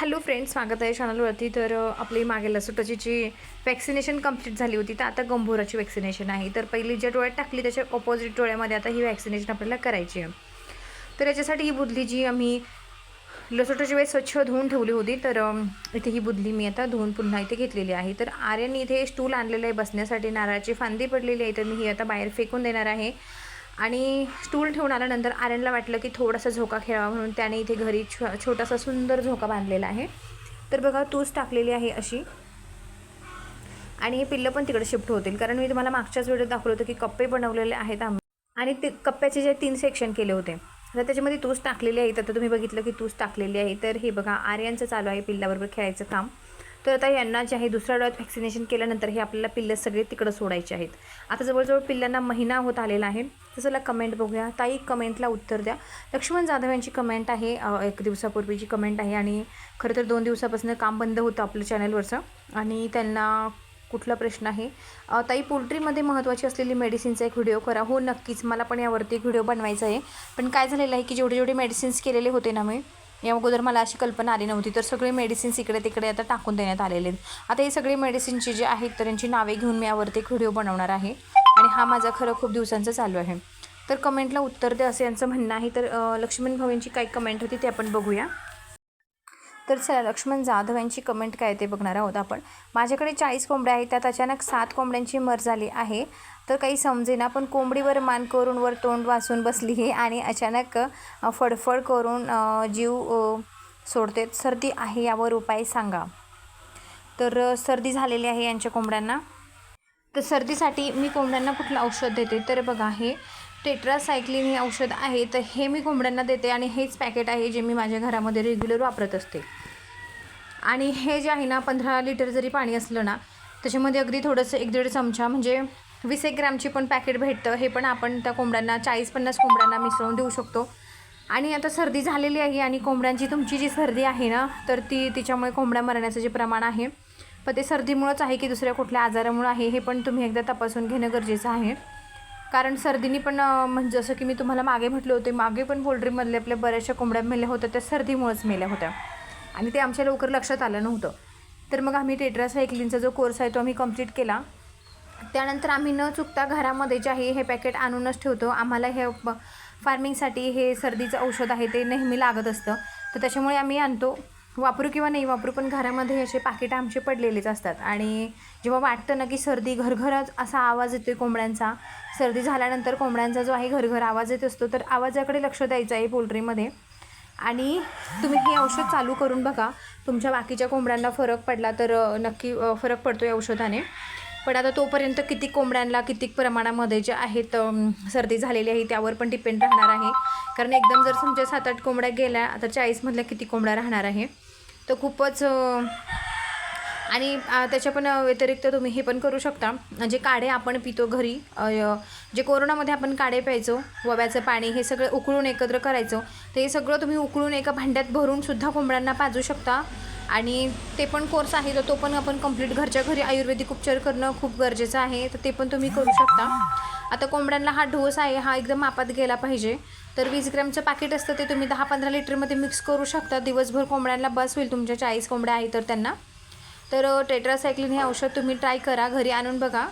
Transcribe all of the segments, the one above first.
Hello friends स्वागत आहे चॅनलवरती. तर आपली मागे लसोटाची जी वॅक्सिनेशन कंप्लीट झाली होती तर आता गंभोराची वॅक्सिनेशन आहे. तर पहिली ज्या डोळ्यात टाकली त्याच्या ऑपोजिट डोळ्यामध्ये आता ही वॅक्सिनेशन आपल्याला करायची आहे. तर याच्यासाठी ही बुदली जी आम्ही लसोटाची वेळेस स्वच्छ धुवून ठेवली होती तर इथे ही बुदली मी आता धुवून पुन्हा इथे घेतलेली आहे. तर आर्यन इथे स्टूल आणलेलं आहे बसण्यासाठी. नारळाची फांदी पडलेली आहे तर मी ही आता बाहेर फेकून देणार आहे. आणि स्टूल ठेवून आल्यानंतर आर्यनला वाटलं की थोडासा झोका खेळावा म्हणून त्याने इथे घरी छो छोटासा सुंदर झोका बांधलेला आहे. तर बघा तूच टाकलेली आहे अशी. आणि हे पिल्लं पण तिकडे शिफ्ट होतील. कारण मी तुम्हाला मागच्याच वेळेत दाखवलं होतं की कप्पे बनवलेले आहेत आम्ही आणि ते कप्प्याचे जे तीन सेक्शन केले होते. तर त्याच्यामध्ये तूच टाकलेली आहे. तर तुम्ही बघितलं की तूच टाकलेली आहे. तर हे बघा आर्यांचं चालू आहे पिल्लाबरोबर खेळायचं काम. तर आता यांना जे आहे दुसऱ्या डोळ्यात व्हॅक्सिनेशन केल्यानंतर हे आपल्याला पिल्लं सगळे तिकडं सोडायचे आहेत. आता जवळजवळ पिल्लांना महिना होत आलेला आहे. तर चला कमेंट बघूया. ताई कमेंटला उत्तर द्या. लक्ष्मण जाधव यांची कमेंट आहे. एक दिवसापूर्वीची कमेंट आहे आणि खरं तर दोन दिवसापासून काम बंद होतं आपलं चॅनलवरचं आणि त्यांना कुठला प्रश्न आहे? ताई पोल्ट्रीमध्ये महत्त्वाची असलेली मेडिसिनचा एक व्हिडिओ करा. हो नक्कीच. मला पण यावरती एक व्हिडिओ बनवायचा आहे. पण काय झालेलं आहे की जेवढे जेवढे मेडिसिन्स केलेले होते ना मी या अगोदर मला अशी कल्पना आली नव्हती. तर सगळे मेडिसिन्स इकडे तिकडे आता टाकून देण्यात आलेले आहेत. आता हे सगळे मेडिसिनची जे आहेत तर यांची नावे घेऊन मी यावरती एक व्हिडिओ बनवणार आहे. आणि हा माझा खरं खूप दिवसांचा चालू आहे. तर कमेंटला उत्तर द्या असं यांचं म्हणणं आहे. तर लक्ष्मण भाऊ काय कमेंट होती ते आपण बघूया. तर चला लक्ष्मण जाधव यांची कमेंट काय ते बघणार आहोत आपण. माझ्याकडे चाळीस कोंबड्या आहेत. त्यात अचानक सात कोंबड्यांची मर झाली आहे. तर काही समजेना पण कोंबडीवर मान करून वर तोंड वाचून बसली आहे आणि अचानक फडफड करून जीव सोडते. सर्दी आहे यावर उपाय सांगा. तर सर्दी झालेली आहे यांच्या कोंबड्यांना. तर सर्दीसाठी मी कोंबड्यांना कुठलं औषध देते? तर बघा हे टेट्रासायक्लिन हे औषध आहे तर हे मी कोंबड्यांना देते आणि हेच पॅकेट आहे जे मी माझ्या घरामध्ये रेग्युलर वापरत असते. आणि हे जे आहे ना पंधरा लिटर जरी पाणी असलं ना त्याच्यामध्ये अगदी थोडंसं एक दीड चमचा म्हणजे वीस एक ग्रॅमची पण पॅकेट भेटतं. हे पण आपण त्या कोंबड्यांना चाळीस पन्नास कोंबड्यांना मिसळून देऊ शकतो. आणि आता सर्दी झालेली आहे आणि कोंबड्यांची तुमची जी सर्दी आहे ना तर ती तिच्यामुळे कोंबड्या मरण्याचं जे प्रमाण आहे पण ते सर्दीमुळंच आहे की दुसऱ्या कुठल्या आजारामुळं आहे हे पण तुम्ही एकदा तपासून घेणं गरजेचं आहे. कारण सर्दीने पण म्हणजे जसं की मी तुम्हाला मागे म्हटले होते मागे पण पोल्ट्रीमधले आपल्या बऱ्याचशा कोंबड्या मेल्या होत्या त्या सर्दीमुळेच मेल्या होत्या. आणि ते आमच्या लवकर लक्षात आलं नव्हतं. तर मग आम्ही टेट्रासायक्लिनचा जो कोर्स आहे तो आम्ही कंप्लीट केला. त्यानंतर आम्ही न चुकता घरामध्ये जे आहे हे पॅकेट आणूनच ठेवतो. आम्हाला हे फार्मिंगसाठी हे सर्दीचं औषध आहे ते नेहमी लागत असतं. तर त्याच्यामुळे आम्ही आणतो. वापरू किंवा नाही वापरू पण घरामध्ये असे पाकिटं आमचे पडलेलेच असतात. आणि जेव्हा वाटतं ना की सर्दी घरघरच असा आवाज येतो कोंबड्यांचा सर्दी झाल्यानंतर कोंबड्यांचा जो आहे घरघर आवाज येत असतो तर आवाजाकडे लक्ष द्यायचं आहे पोल्ट्रीमध्ये. आणि तुम्ही हे औषध चालू करून बघा. तुमच्या बाकीच्या कोंबड्यांना फरक पडला तर नक्की फरक पडतो या औषधाने. पण आता तोपर्यंत किती कोंबड्यांना किती प्रमाणामध्ये जे आहेत सर्दी झालेली आहे त्यावर पण डिपेंड राहणार आहे. कारण एकदम जर समजा सात आठ कोंबड्या गेल्या आता चाळीसमधल्या किती कोंबड्या राहणार आहे? तर खूपच आणि त्याच्या पण व्यतिरिक्त तुम्ही हे पण करू शकता. जे काढे आपण पितो घरी जे कोरोनामध्ये आपण काढे प्यायचो वव्याचं पाणी हे सगळं उकळून एकत्र करायचो तर हे सगळं तुम्ही उकळून एका भांड्यात भरून सुद्धा कोंबड्यांना पाजू शकता. आणि ते पण कोर्स आहे तर तो पण आपण कंप्लीट घरच्या घरी आयुर्वेदिक उपचार करणं खूप गरजेचं आहे तर ते पण तुम्ही करू शकता. आता कोंबड्यांना हा डोस आहे हा एकदम मापात गेला पाहिजे. तर वीस ग्रॅमचं पॅकेट असतं ते तुम्ही दहा पंधरा लिटरमध्ये मिक्स करू शकता. दिवसभर कोंबड्यांना बस होईल तुमच्या चाळीस कोंबड्या आहे तर त्यांना. तर टेट्रासायक्लिन हे औषध तुम्ही ट्राय करा घरी आणून बघा.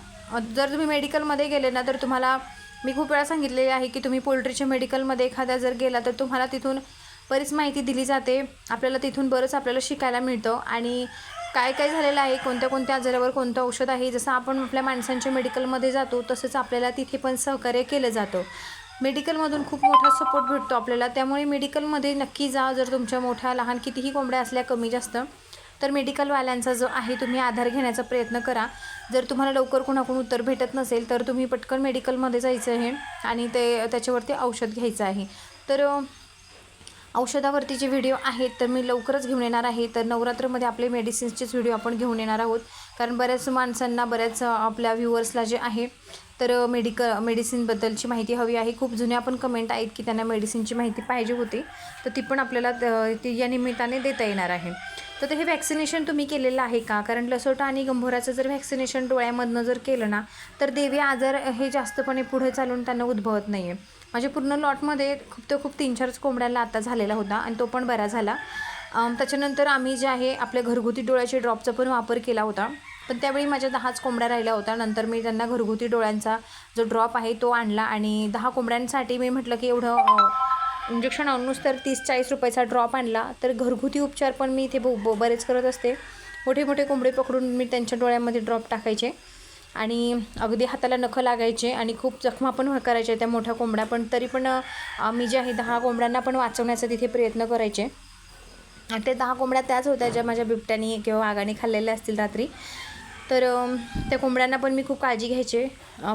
जर तुम्ही मेडिकलमध्ये गेले ना तर तुम्हाला मी खूप वेळा सांगितलेले आहे की तुम्ही पोल्ट्रीच्या मेडिकलमध्ये एखादा जर गेला तर तुम्हाला तिथून बरीच माहिती दिली जाते. आपल्याला तिथून बरंच आपल्याला शिकायला मिळतं. आणि काय काय झालेलं आहे? कोणत्या कोणत्या आजारावर कोणतं औषध आहे? जसं आपण आपल्या माणसांच्या मेडिकलमध्ये जातो तसंच आपल्याला तिथे पण सहकार्य केलं जातं. मेडिकलमधून खूप मोठा सपोर्ट भेटतो आपल्याला. त्यामुळे मेडिकलमध्ये नक्की जा. जर तुमच्या मोठ्या लहान कितीही कोंबड्या असल्या कमी जास्त तर मेडिकलवाल्यांचा जो आहे तुम्ही आधार घेण्याचा प्रयत्न करा. जर तुम्हाला लवकर कुणाकडून उत्तर भेटत नसेल तर तुम्ही पटकन मेडिकलमध्ये जायचं आहे आणि ते त्याच्यावरती औषध घ्यायचं आहे. तर औषधावरती जे व्हिडिओ आहेत तर मी लवकरच घेऊन येणार आहे. तर नवरात्रमध्ये आपले मेडिसिन्सचेच व्हिडिओ आपण घेऊन येणार आहोत. कारण बऱ्याच माणसांना बऱ्याच आपल्या व्ह्युअर्सला जे आहे तर मेडिक मेडिसिनबद्दलची माहिती हवी आहे. खूप जुन्या पण कमेंट आहेत की त्यांना मेडिसिनची माहिती पाहिजे होती. तर ती पण आपल्याला ती या निमित्ताने देता येणार आहे. तर हे वॅक्सिनेशन तुम्ही केलेलं आहे का? कारण लसोटा आणि गंभोराचं जर वॅक्सिनेशन डोळ्यामधनं जर केलं ना तर देवी आजार हे जास्तपणे पुढे चालून त्यांना उद्भवत नाही आहे माझ्या पूर्ण लॉटमध्ये खूप तर खूप तीन चारच कोंबड्यांना आता झालेला होता आणि तो पण बरा झाला. त्याच्यानंतर आम्ही जे आहे आपल्या घरगुती डोळ्याचे ड्रॉपचा पण वापर केला होता. पण त्यावेळी माझ्या दहाच कोंबड्या राहिल्या होत्या. नंतर मी त्यांना घरगुती डोळ्यांचा जो ड्रॉप आहे तो आणला आणि दहा कोंबड्यांसाठी मी म्हटलं की एवढं इंजेक्शन आणूनच तर तीस चाळीस रुपयाचा ड्रॉप आणला. तर घरगुती उपचार पण मी इथे ब- बरेच करत असते. मोठे मोठे कोंबडे पकडून मी त्यांच्या डोळ्यामध्ये ड्रॉप टाकायचे. आणि अगदी हाताला नखं लागायचे आणि खूप जखमा पण करायचे करायच्या त्या मोठ्या कोंबड्या पण तरी पण मी जे आहे दहा कोंबड्यांना पण वाचवण्याचा तिथे प्रयत्न करायचे. आणि ते दहा कोंबड्या त्याच होत्या ज्या माझ्या बिबट्यानी किंवा वाघाने खाल्लेल्या असतील रात्री. तर त्या कोंबड्यांना पण मी खूप काळजी घ्यायचे.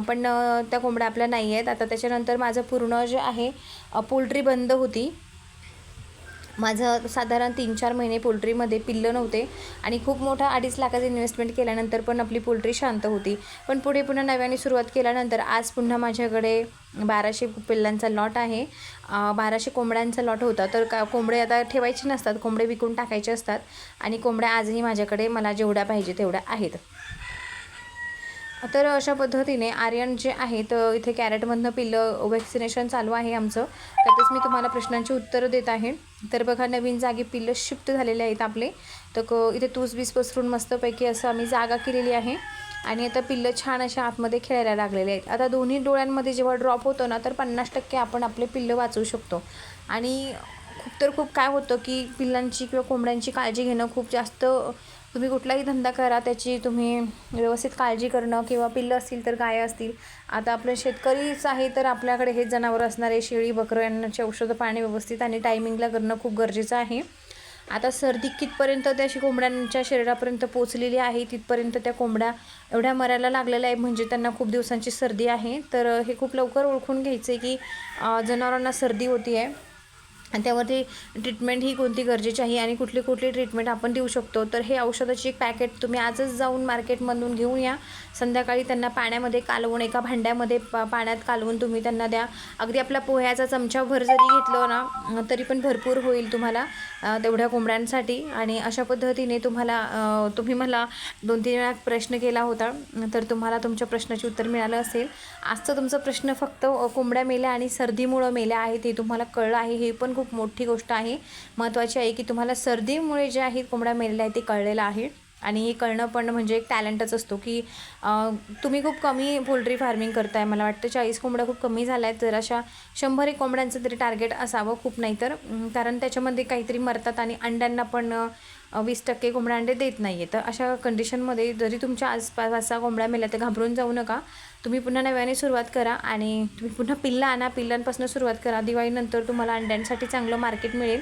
पण त्या कोंबड्या आपल्या नाही आहेत. आता त्याच्यानंतर माझं पूर्ण जे आहे पोल्ट्री बंद होती. माझं साधारण तीन चार महिने पोल्ट्रीमध्ये पिल्लं नव्हते आणि खूप मोठा अडीच लाखाचं इन्व्हेस्टमेंट केल्यानंतर पण आपली पोल्ट्री शांत होती. पण पुढे पुन्हा नव्याने सुरुवात केल्यानंतर आज पुन्हा माझ्याकडे बाराशे पिल्लांचा लॉट आहे. बाराशे कोंबड्यांचा लॉट होता. तर का कोंबडे आता ठेवायचे नसतात. कोंबडे विकून टाकायचे असतात. आणि कोंबड्या आजही माझ्याकडे मला जेवढ्या पाहिजे तेवढ्या आहेत. तर अशा पद्धतीने आर्यन जे आहेत इथे कॅरेटमधनं पिल्लं वॅक्सिनेशन चालू आहे आमचं. त्यातच मी तुम्हाला प्रश्नांची उत्तरं देत आहे. तर बघा नवीन जागी पिल्लं शिफ्ट झालेले आहेत आपले. तर क इथे तूस बीस पसरून मस्तपैकी असं आम्ही जागा केलेली आहे. आणि आता पिल्लं छान अशा आतमध्ये खेळायला लागलेले आहेत. आता दोन्ही डोळ्यांमध्ये जेव्हा ड्रॉप होतो ना तर पन्नास टक्के आपण आपले पिल्लं वाचवू शकतो. आणि खूप तर खूप काय होतं की पिल्लांची किंवा कोंबड्यांची काळजी घेणं खूप जास्त तुम्ही कुठलाही धंदा करा त्याची तुम्ही व्यवस्थित काळजी करणं किंवा पिल्लं असतील तर गाय असतील. आता आपलं शेतकरीच आहे तर आपल्याकडे हे जनावर असणारे शेळी बकरं यांचे औषधं पाणी व्यवस्थित आणि टायमिंगला करणं खूप गरजेचं आहे. आता सर्दी कितपर्यंत त्या कोंबड्यांच्या शरीरापर्यंत पोचलेली आहे तिथपर्यंत त्या कोंबड्या एवढ्या मरायला लागलेल्या आहे म्हणजे त्यांना खूप दिवसांची सर्दी आहे. तर हे खूप लवकर ओळखून घ्यायचं आहे की जनावरांना सर्दी होती आहे आणि त्यावरती ट्रीटमेंट ही कोणती गरजेची आहे आणि कुठली कुठली ट्रीटमेंट आपण देऊ शकतो. तर हे औषधाची एक पॅकेट तुम्ही आजच जाऊन मार्केटमधून घेऊन या. संध्याकाळी त्यांना पाण्यामध्ये कालवून एका भांड्यामध्ये पा पाण्यात कालवून तुम्ही त्यांना द्या. अगदी आपला पोह्याचा चमचाभर जरी घेतलं ना तरी पण भरपूर होईल तुम्हाला तेवढ्या कोंबड्यांसाठी. आणि अशा पद्धतीने तुम्हाला तुम्ही मला दोन तीन वेळा प्रश्न केला होता तर तुम्हाला तुमच्या प्रश्नाची उत्तर मिळालं असेल. आजचा तुमचा प्रश्न फक्त कोंबड्या मेल्या आणि सर्दीमुळं मेल्या आहेत हे तुम्हाला कळलं आहे हे पण खूप खूप मोठी गोष्ट आहे. महत्त्वाची आहे की तुम्हाला सर्दीमुळे जे आहे कोंबड्या मेलेल्या आहेत ते कळलेलं आहे. आणि हे कळणं पण म्हणजे एक टॅलेंटच असतो की तुम्ही खूप कमी पोल्ट्री फार्मिंग करताय मला वाटतं. चाळीस कोंबड्या खूप कमी झाल्या आहेत तर अशा शंभर एक कोंबड्यांचं तरी टार्गेट असावं खूप नाही तर. कारण त्याच्यामध्ये काहीतरी मरतात आणि अंड्यांना पण वीस टक्के कोंबड्या अंडे देत नाही आहे तर अशा कंडिशनमध्ये जरी तुमच्या आसपास असा कोंबड्या मेल्या तर घाबरून जाऊ नका. तुम्ही पुन्हा नव्याने सुरुवात करा आणि तुम्ही पुन्हा पिल्ला आणा. पिल्लांपासून सुरुवात करा. दिवाळीनंतर तुम्हाला अंड्यांसाठी चांगलं मार्केट मिळेल.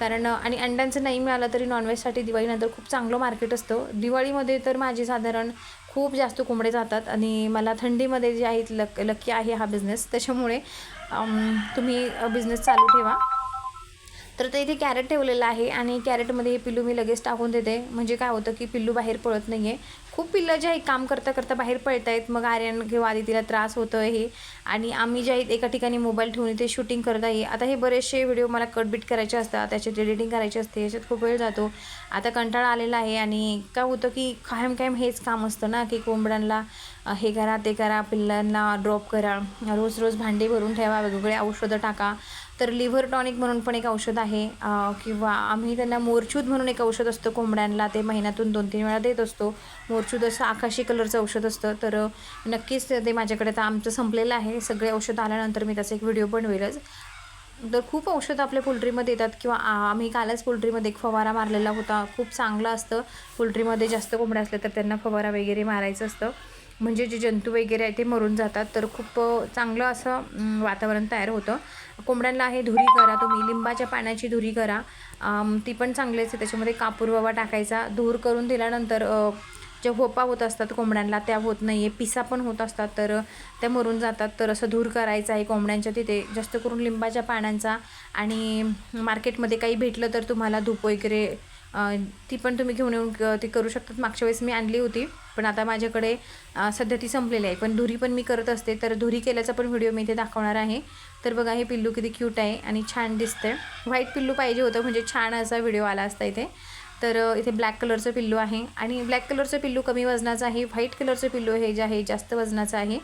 कारण आणि अंड्यांचं नाही मिळालं तरी नॉनव्हेजसाठी दिवाळीनंतर खूप चांगलं मार्केट असतं. दिवाळीमध्ये तर माझे साधारण खूप जास्त कोंबडे जातात आणि मला थंडीमध्ये जे आहेत लक लकी आहे हा बिझनेस त्याच्यामुळे तुम्ही बिझनेस चालू ठेवा. तर ते इथे कॅरेट ठेवलेलं आहे आणि कॅरेटमध्ये हे पिल्लू मी लगेच टाकून देते. म्हणजे काय होतं की पिल्लू बाहेर पळत नाही आहे खूप पिल्लं जे आहे काम करता करता बाहेर पळत आहेत मग आर्यन किंवा आदितीला त्रास होतो हे. आणि आम्ही जे आहेत एका ठिकाणी मोबाईल ठेवून इथे शूटिंग करत आहे. आता हे बरेचसे व्हिडिओ मला कटबीट करायचे असतात. त्याच्यात एडिटिंग करायची असते. याच्यात खूप वेळ जातो. आता कंटाळा आलेला आहे आणि काय होतं की कायम कायम हेच काम असतं ना की कोंबड्यांना हे करा ते करा पिल्लांना ड्रॉप करा. रोज रोज भांडे भरून ठेवा वेगवेगळे औषधं टाका. तर लिव्हर टॉनिक म्हणून पण एक औषध आहे किंवा आम्ही त्यांना मोरचूद म्हणून एक औषध असतं कोंबड्यांना ते महिन्यातून दोन तीन वेळा देत असतो. मोरचूद असं आकाशी कलरचं औषध असतं तर नक्कीच ते माझ्याकडे आता आमचं संपलेलं आहे. सगळे औषध आल्यानंतर मी त्याचा एक व्हिडिओ बनवेलच. तर खूप औषधं आपल्या पोल्ट्रीमध्ये येतात किंवा आम्ही कालच पोल्ट्रीमध्ये एक फवारा मारलेला होता. खूप चांगलं असतं. पोल्ट्रीमध्ये जास्त कोंबड्या असल्या तर त्यांना फवारा वगैरे मारायचं असतं. म्हणजे जे जंतू वगैरे आहे ते मरून जातात. तर खूप चांगलं असं वातावरण तयार होतं. कोंबड्यांना आहे धुरी करा तुम्ही लिंबाच्या पाण्याची धुरी करा. ती पण चांगली असते त्याच्यामध्ये कापूर बाबा टाकायचा धूर करून दिल्यानंतर ज्या होपा होत असतात कोंबड्यांना त्या होत नाही आहे पिसा पण होत असतात तर त्या मरून जातात. तर असं धूर करायचा आहे कोंबड्यांच्या तिथे जास्त करून लिंबाच्या पानांचा. आणि मार्केटमध्ये काही भेटलं तर तुम्हाला धूप वगैरे ती पण तुम्ही घेऊन येऊन ती करू शकतात. मागच्या वेळेस मी आणली होती पण आता माझ्याकडे सध्या ती संपलेली आहे. पण धुरी पण मी करत असते. तर धुरी केल्याचा पण व्हिडिओ मी इथे दाखवणार आहे. तर बघा हे पिल्लू किती क्यूट आहे आणि छान दिसतंय. व्हाईट पिल्लू पाहिजे होतं म्हणजे छान असा व्हिडिओ आला असता इथे. तर इथे ब्लॅक कलरचं पिल्लू आहे. आणि ब्लॅक कलरचं पिल्लू कमी वजनाचं आहे. व्हाईट कलरचं पिल्लू हे जे आहे जास्त वजनाचं आहे.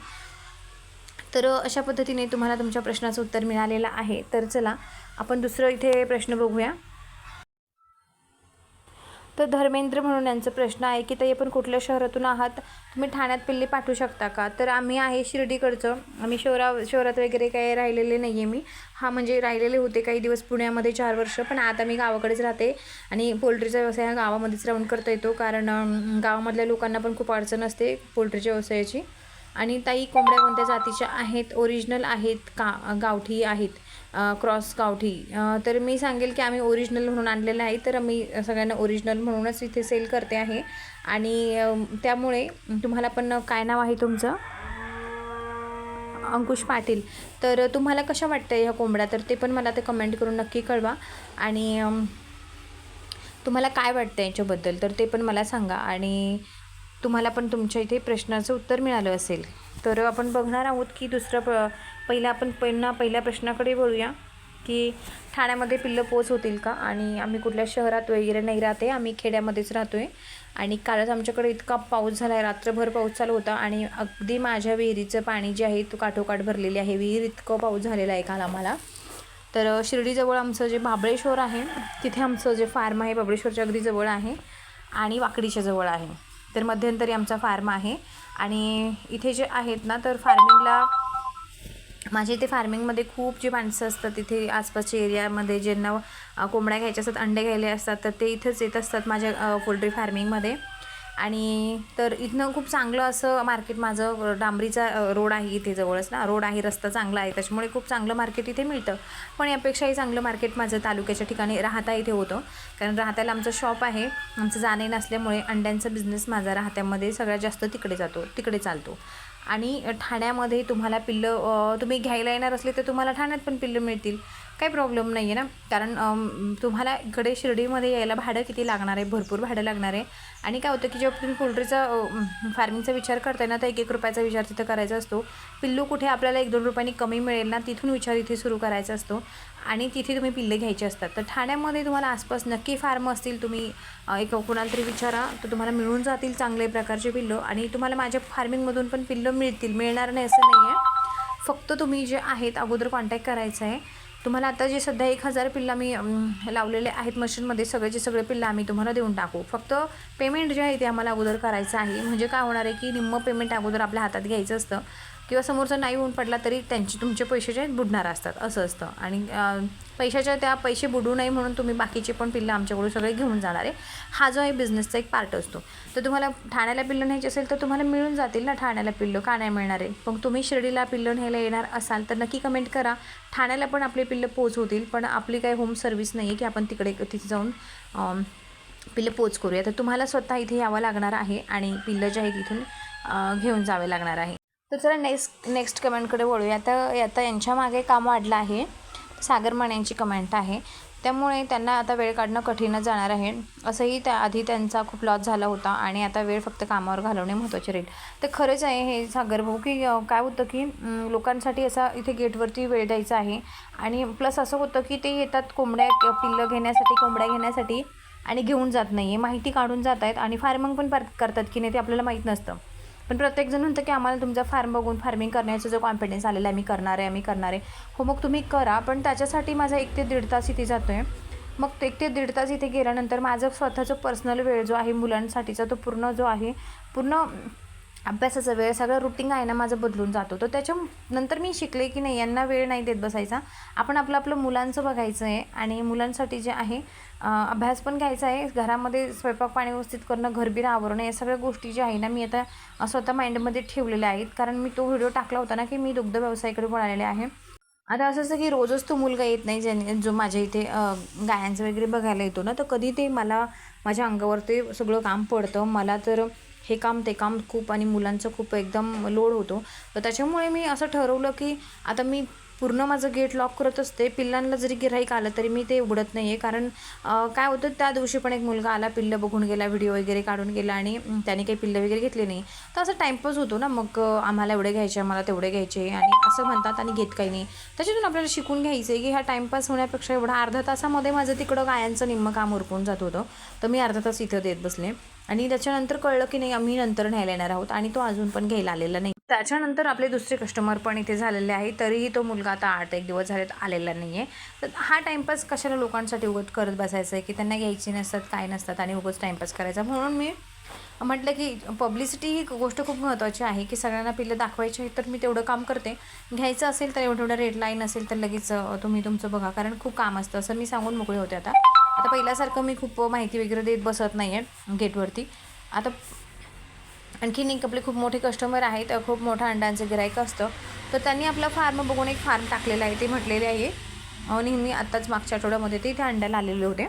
तर अशा पद्धतीने तुम्हाला तुमच्या प्रश्नाचं उत्तर मिळालेलं आहे. तर चला आपण दुसरं इथे प्रश्न बघूया. तर धर्मेंद्र म्हणून यांचा प्रश्न आहे की ताई आपण कुठल्या शहरातून आहात? तुम्ही ठाण्यात पिल्ले पाठवू शकता का? तर आम्ही आहे शिर्डीकडचं. आम्ही शहरा शहरात वगैरे काही राहिलेले नाही आहे मी. हा म्हणजे राहिलेले होते काही दिवस पुण्यामध्ये चार वर्ष पण आता मी गावाकडेच राहते आणि पोल्ट्रीचा व्यवसाय हा गावामध्येच राहून करता येतो कारण गावामधल्या लोकांना पण खूप अडचण असते पोल्ट्रीच्या व्यवसायाची. आणि ताई कोंबड्या कोणत्या जातीच्या आहेत? ओरिजिनल आहेत का? गावठी आहेत. क्रॉस गावठी. तर मी सांगेल की आम्ही ओरिजिनल म्हणून आणलेलं आहे. तर मी सगळ्यांना ओरिजिनल म्हणूनच इथे सेल करते आहे. आणि त्यामुळे तुम्हाला पण काय नाव आहे तुमचं? अंकुश पाटील. तर तुम्हाला कशा वाटतं ह्या कोंबड्या? तर ते पण मला ते कमेंट करून नक्की कळवा. आणि तुम्हाला काय वाटतं याच्याबद्दल? तर ते पण मला सांगा. आणि तुम्हाला पण तुमच्या इथे प्रश्नाचं उत्तर मिळालं असेल. तर आपण बघणार आहोत की दुसरं प पहिला आपण पुन्हा पहिल्या प्रश्नाकडे बोलूया की ठाण्यामध्ये पिल्लं पोच होतील का? आणि आम्ही कुठल्या शहरात वगैरे नाही राहते आम्ही खेड्यामध्येच राहतो आहे आणि कालच आमच्याकडे इतका पाऊस झाला आहे रात्रभर पाऊस चालू होता. आणि अगदी माझ्या विहिरीचं पाणी जे आहे तो काठोकाठ भरलेली आहे. विहीर इतकं पाऊस झालेला आहे काल आम्हाला. तर शिर्डीजवळ आमचं जे बाबळेश्वर आहे तिथे आमचं जे फार्म आहे बाबळेश्वरच्या अगदी जवळ आहे. आणि वाकडीच्या जवळ आहे. तर मध्यंतरी आमचा फार्म आहे. आणि इथे जे आहेत ना तर फार्मिंगला माझ्या इथे फार्मिंगमध्ये खूप जी माणसं असतात तिथे आसपासच्या एरियामध्ये ज्यांना कोंबड्या घ्यायच्या असतात अंडे घ्यायले असतात तर ते इथंच येत असतात माझ्या पोल्ट्री फार्मिंगमध्ये आणि तर इथनं खूप चांगलं असं मार्केट माझं डांबरीचा रोड आहे इथे जवळच ना. रोड आहे रस्ता चांगला आहे त्याच्यामुळे खूप चांगलं मार्केट इथे मिळतं. पण यापेक्षाही चांगलं मार्केट माझं तालुक्याच्या ठिकाणी राहता इथे होतं. कारण राहत्याला आमचं शॉप आहे आमचं जाणे नसल्यामुळे अंड्यांचा बिझनेस माझा राहत्यामध्ये सगळ्यात जास्त तिकडे जातो तिकडे चालतो. आणि ठाण्यामध्ये तुम्हाला पिल्लं तुम्ही घ्यायला येणार असले तर तुम्हाला ठाण्यात पण पिल्लं मिळतील. काही प्रॉब्लेम नाही आहे ना? कारण तुम्हाला इकडे शिर्डीमध्ये यायला भाडं किती लागणार आहे? भरपूर भाडं लागणार आहे. आणि काय होतं की जेव्हा तुम्ही पोल्ट्रीचा फार्मिंगचा विचार करताय ना तर एक एक रुपयाचा विचार तिथं करायचा असतो. पिल्लू कुठे आपल्याला एक दोन रुपयांनी कमी मिळेल ना तिथून विचार इथे सुरू करायचा असतो. आणि तिथे तुम्ही पिल्ले घ्यायचे असतात. तर ठाण्यामध्ये तुम्हाला आसपास नक्की फार्म असतील तुम्ही एक कोणाला तरी विचारा तर तुम्हाला मिळून जातील चांगले प्रकारचे पिल्लं. आणि तुम्हाला माझ्या फार्मिंगमधून पण पिल्लं मिळतील. मिळणार नाही असं नाही आहे फक्त तुम्ही जे आहेत अगोदर कॉन्टॅक्ट करायचं आहे. तुम्हाला आता जे सध्या एक हजार पिल्ला मी लावलेले आहेत मशीनमध्ये सगळेचे सगळे पिल्लं आम्ही तुम्हाला देऊन टाकू. फक्त पेमेंट जे आहे ते आम्हाला अगोदर करायचं आहे. म्हणजे काय होणार आहे की निम्म पेमेंट अगोदर आपल्या हातात घ्यायचं असतं. किंवा समोरचा नाही होऊन पडला तरी त्यांचे तुमचे पैसे जे बुडणार असतात. असं असतं. आणि पैशाच्या त्या पैसे बुडू नये म्हणून तुम्ही बाकीचे पण पिल्लं आमच्याकडून सगळे घेऊन जाणार आहे. हा जो आहे बिझनेसचा एक पार्ट असतो. तर तुम्हाला ठाण्याला पिल्लं न्यायची असेल तर तुम्हाला मिळून जातील ना ठाण्याला पिल्लं. का नाही मिळणार आहे? पण तुम्ही शिर्डीला पिल्लं न्यायला येणार असाल तर नक्की कमेंट करा. ठाण्याला पण आपले पिल्लं पोच होतील पण आपली काही होम सर्व्हिस नाही आहे की आपण तिकडे तिथे जाऊन पिल्लं पोच करूया. तर तुम्हाला स्वतः इथे यावं लागणार आहे आणि पिल्लं जे आहे तिथून घेऊन जावे लागणार आहे. तर चला नेक्स्ट नेक्स्ट कमेंटकडे वळूया. आता आता यांच्या मागे काम वाढलं आहे. सागर यांची कमेंट आहे. त्यामुळे त्यांना आता वेळ काढणं कठीणच जाणार आहे. असंही त्या आधी त्यांचा खूप लॉस झाला होता आणि आता वेळ फक्त कामावर घालवणे महत्त्वाचे राहील. तर खरंच आहे हे सागर भाऊ की काय होतं की लोकांसाठी असा इथे गेटवरती वेळ द्यायचा आहे. आणि प्लस असं होतं की ते येतात कोंबड्या पिल्लं घेण्यासाठी कोंबड्या घेण्यासाठी आणि घेऊन जात नाही आहे माहिती काढून जात आहेत आणि फार्मिंग पण पर करतात की नाही ते आपल्याला माहीत नसतं. पण प्रत्येकजण म्हणतं की आम्हाला तुमचा फार्म बघून फार्मिंग करण्याचा जो कॉन्फिडन्स आलेला आहे मी करणार आहे आम्ही करणार आहे. हो मग तुम्ही करा पण त्याच्यासाठी माझा एक ते दीड तास इथे जातो आहे मग ते एक ते दीड तास इथे गेल्यानंतर माझं स्वतःचा पर्सनल वेळ जो आहे मुलांसाठीचा तो पूर्ण जो आहे पूर्ण अभ्यासाचा वेळ सगळं रुटीन आहे ना माझं बदलून जातो. तर त्याच्या नंतर मी शिकले की नाही यांना वेळ नाही देत बसायचा. आपण आपलं आपलं मुलांचं बघायचं आहे आणि मुलांसाठी जे आहे अभ्यास पण घ्यायचा आहे. घरामध्ये स्वयंपाक पाणी व्यवस्थित करणं घरबीर आवरणं या सगळ्या गोष्टी ज्या आहे ना मी आता स्वतः माइंडमध्ये ठेवलेल्या आहेत. कारण मी तो व्हिडिओ टाकला होता ना की मी दुग्ध व्यवसायाकडे वळालेले आहे. आता असं असतं की रोजच तो मुलगा येत नाही ज्याने जो माझ्या इथे गायांचं वगैरे बघायला येतो ना तर कधी ते मला माझ्या अंगावर ते सगळं काम पडतं. मला तर हे काम ते काम खूप आणि मुलांचं खूप एकदम लोड होतो. तर त्याच्यामुळे मी असं ठरवलं की आता मी पूर्ण माझं गेट लॉक करत असते. पिल्लांना जरी गिराईक आलं तरी मी ते उघडत नाही आहे कारण काय होतं त्या दिवशी पण एक मुलगा आला पिल्लं बघून गेला व्हिडिओ वगैरे काढून गेला आणि त्याने काही पिल्लं वगैरे घेतले नाही. तर असं टाईमपास होतो ना. मग आम्हाला एवढे घ्यायचे आम्हाला तेवढे घ्यायचे आणि असं म्हणतात आणि घेत काही नाही. त्याच्यातून आपल्याला शिकून घ्यायचं आहे की ह्या टाईमपास होण्यापेक्षा एवढा अर्धा तासामध्ये माझं तिकडं गायांचं निम्मं काम उरकून जात होतं. तर मी अर्धा तास इथं देत बसले. आणि त्याच्यानंतर कळलं की नाही आम्ही नंतर न्यायला येणार आहोत आणि तो अजून पण घ्यायला आलेला नाही. त्याच्यानंतर आपले दुसरे कस्टमर पण इथे झालेले आहे तरीही तो मुलगा आता आठ एक दिवस झालेत आलेला नाही आहे तर हा टाईमपास कशाला लोकांसाठी उगत करत बसायचं आहे की त्यांना घ्यायची नसतात काय नसतात आणि उगच टाईमपास करायचा? म्हणून मी म्हटलं की पब्लिसिटी ही गोष्ट खूप महत्त्वाची आहे की सगळ्यांना पिल्लं दाखवायची आहे तर मी तेवढं काम करते. घ्यायचं असेल तर एवढं एवढं रेट लाईन असेल तर लगेच तुम्ही तुमचं बघा कारण खूप काम असतं असं मी सांगून मोकळे होते आता. आता पहिल्यासारखं मी खूप माहिती वगैरे देत बसत नाही आहे गेटवरती. आता आणखीन एक आपले खूप मोठे कस्टमर आहेत खूप मोठा अंड्यांचं गिरायक असतं. तर त्यांनी आपला फार्म बघून एक फार्म टाकलेला आहे ते म्हटलेले आहे. नेहमी आत्ताच मागच्या आठवड्यामध्ये ते इथे अंड्याला आलेले होते.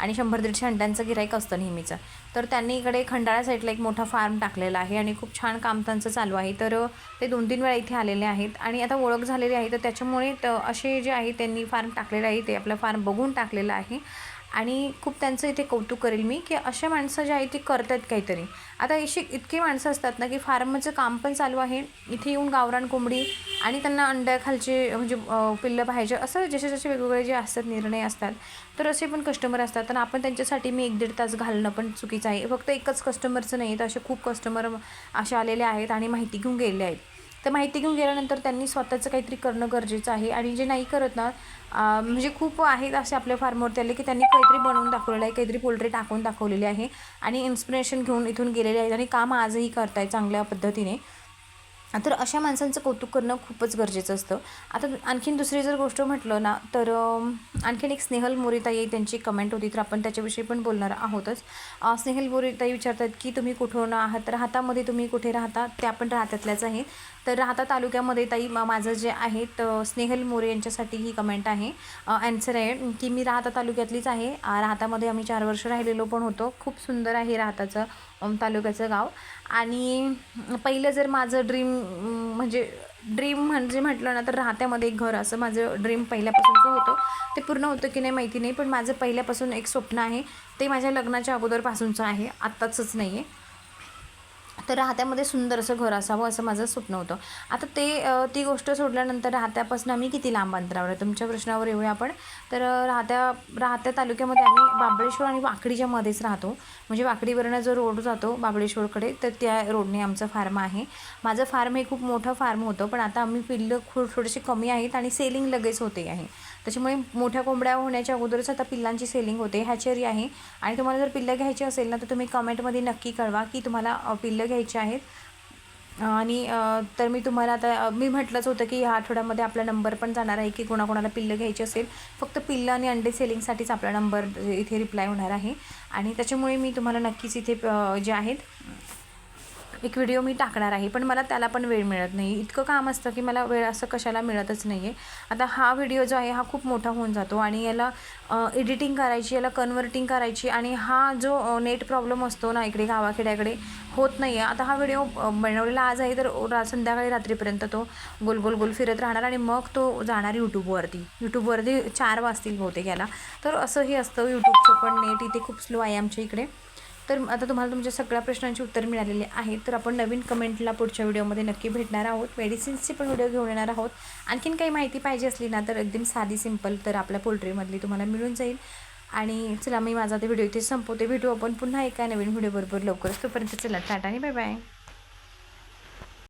आणि शंभर दीडशे अंड्यांचं गिरायक असतं नेहमीचं. तर त्यांनी इकडे खंडाळा साईडला एक मोठा फार्म टाकलेला आहे आणि खूप छान काम त्यांचं चालू आहे. तर ते दोन तीन वेळा इथे आलेले आहेत. आणि आता ओळख झालेली आहे तर त्याच्यामुळे असे जे आहे त्यांनी फार्म टाकलेलं आहे ते आपलं फार्म बघून टाकलेलं आहे. आणि खूप त्यांचं इथे कौतुक करेल मी की अशा माणसं ज्या आहे ती करतात काहीतरी. आता अशी इतकी माणसं असतात ना की फार्मचं काम पण चालू आहे. इथे येऊन गावरान कोंबडी आणि त्यांना अंड्याखालचे म्हणजे पिल्लं पाहिजे असं जसे जसे वेगवेगळे जे असतात निर्णय असतात तर असे पण कस्टमर असतात. तर आपण त्यांच्यासाठी मी एक दीड तास घालणं पण चुकीचं आहे. फक्त एकच कस्टमरचं नाही तर असे खूप कस्टमर असे आलेले आहेत आणि माहिती घेऊन गेले आहेत. तर माहिती घेऊन गेल्यानंतर त्यांनी स्वतःचं काहीतरी करणं गरजेचं आहे. आणि जे नाही करत ना म्हणजे खूप आहेत असे आपल्या फार्मवरती आले की त्यांनी काहीतरी बनवून दाखवलेलं आहे काहीतरी पोल्ट्री टाकून दाखवलेली आहे आणि इन्स्पिरेशन घेऊन इथून गेलेले आहेत आणि काम आजही करताय चांगल्या पद्धतीने. तर अशा माणसांचं कौतुक करणं खूपच गरजेचं असतं. आता आणखीन दुसरी जर गोष्ट म्हटलं ना तर आणखीन एक स्नेहल मोरिताई त्यांची कमेंट होती तर आपण त्याच्याविषयी पण बोलणार आहोतच. स्नेहल मोरिताई विचारतात की तुम्ही कुठून आहात? राहतामध्ये तुम्ही कुठे राहता? त्या पण राहत्यातल्याच आहे. तर राहता तालुक्यामध्ये ताई माझं जे आहे तर स्नेहल मोरे यांच्यासाठी ही कमेंट आहे. ॲन्सर आहे की मी राहता तालुक्यातलीच आहे. राहतामध्ये आम्ही चार वर्ष राहिलेलो पण होतो. खूप सुंदर आहे राहताचं तालुक्याचं गाव. आणि पहिलं जर माझं ड्रीम म्हणजे ड्रीम म्हणजे म्हटलं ना तर राहत्यामध्ये एक घर. असं माझं ड्रीम पहिल्यापासूनचं होतं. ते पूर्ण होतं की नाही माहिती नाही पण माझं पहिल्यापासून एक स्वप्न आहे. ते माझ्या लग्नाच्या अगोदरपासूनचं आहे. आत्ताचंच नाही आहे तर राहत्यामध्ये सुंदर असं घर असावं असं माझं स्वप्न होतं. आता ते ती गोष्ट सोडल्यानंतर राहत्यापासून आम्ही किती लांब अंतरावर आहे? तुमच्या प्रश्नावर येऊया आपण. तर राहत्या राहत्या तालुक्यामध्ये आम्ही बाबळेश्वर आणि वाकडीच्या मध्येच राहतो. म्हणजे वाकडीवरनं जो रोड जातो बाबळेश्वरकडे तर त्या रोडने आमचं फार्म आहे. माझं फार्म हे खूप मोठं फार्म होतं पण आता आम्ही पिल्लं खूप थोडेसे कमी आहेत आणि सेलिंग लगेच होते आहे. त्याच्यामुळे मोठ्या कोंबड्या होण्याच्या अगोदरच आता पिल्लांची सेलिंग होते. हॅचरी आहे. आणि तुम्हाला जर पिल्लं घ्यायची असेल ना तर तुम्ही कमेंटमध्ये नक्की कळवा की तुम्हाला पिल्लं घ्यायची आहेत. आणि तर मी तुम्हाला आता मी म्हटलंच होतं की ह्या आठवड्यामध्ये आपला नंबर पण जाणार आहे की कोणाकोणाला पिल्लं घ्यायची असेल. फक्त पिल्लं आणि अंडे सेलिंगसाठीच आपला नंबर इथे रिप्लाय होणार आहे. आणि त्याच्यामुळे मी तुम्हाला नक्कीच इथे जे आहेत एक व्हिडिओ मी टाकणार आहे पण मला त्याला पण वेळ मिळत नाही. इतकं काम असतं की मला वेळ असं कशाला मिळतच नाही आहे आता हा व्हिडिओ जो आहे हा खूप मोठा होऊन जातो आणि याला एडिटिंग करायची याला कन्व्हर्टिंग करायची आणि हा जो नेट प्रॉब्लेम असतो ना इकडे गावाखेड्याकडे होत नाही आहे आता हा व्हिडिओ बनवलेला आज आहे तर रा संध्याकाळी रात्रीपर्यंत तो गोल गोल गोल फिरत राहणार आणि मग तो जाणार यूट्यूबवरती यूट्यूबवरती चार वाजतील बहुतेक याला. तर असंही असतं यूट्यूबचं पण नेट इथे खूप स्लो आहे आमच्या इकडे. तर आता तुम्हाला तुमच्या सगळ्या प्रश्नांची उत्तर मिळालेली आहेत. तर आपण नवीन कमेंटला पुढच्या व्हिडिओमध्ये नक्की भेटणार आहोत. मेडिसिन्सची पण व्हिडिओ घेऊन येणार आहोत. आणखीन काही माहिती पाहिजे असली ना तर एकदम साधी सिंपल तर आपल्या पोल्ट्रीमधली तुम्हाला मिळून जाईल. आणि चला मी माझा ते व्हिडिओ इथे संपवते. भेटू आपण पुन्हा एका नवीन व्हिडिओबरोबर लवकरच तोपर्यंत चला. टाटा आणि बाय बाय